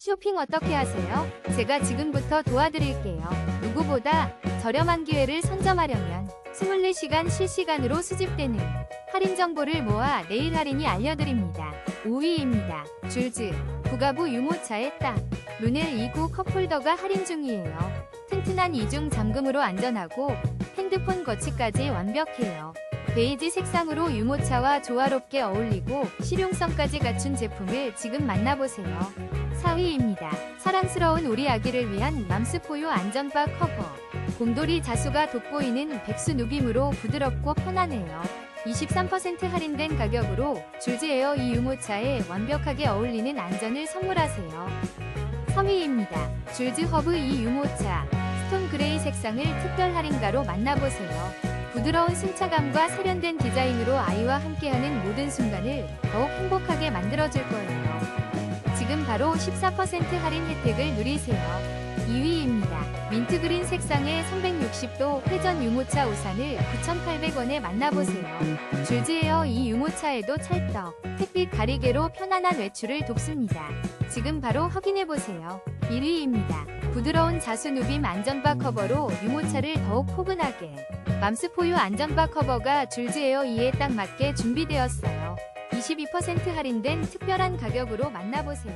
쇼핑 어떻게 하세요? 제가 지금부터 도와드릴게요. 누구보다 저렴한 기회를 선점하려면 24시간 실시간으로 수집되는 할인 정보를 모아 내일 할인이 알려드립니다. 5위입니다. 줄즈, 부가부 유모차에 딱. 루넬 2구 컵홀더가 할인 중이에요. 튼튼한 이중 잠금으로 안전하고 핸드폰 거치까지 완벽해요. 베이지 색상으로 유모차와 조화롭게 어울리고 실용성까지 갖춘 제품을 지금 만나보세요. 4위입니다. 사랑스러운 우리 아기를 위한 맘스포유 안전바 커버. 곰돌이 자수가 돋보이는 백수 누빔으로 부드럽고 편안해요. 23% 할인된 가격으로 줄즈 에어 이 유모차에 완벽하게 어울리는 안전을 선물하세요. 3위입니다. 줄즈 허브 이 유모차. 스톤 그레이 색상을 특별 할인가로 만나보세요. 부드러운 승차감과 세련된 디자인으로 아이와 함께하는 모든 순간을 더욱 행복하게 만들어줄 거예요. 지금 바로 14% 할인 혜택을 누리세요. 2위입니다. 민트그린 색상의 360도 회전 유모차 우산을 9,800원에 만나보세요. 줄지에어 이 유모차에도 찰떡, 햇빛 가리개로 편안한 외출을 돕습니다. 지금 바로 확인해보세요. 1위입니다. 부드러운 자수 누빔 안전바 커버로 유모차를 더욱 포근하게. 맘스포유 안전바 커버가 줄즈 에어 2에 딱 맞게 준비되었어요. 22% 할인된 특별한 가격으로 만나보세요.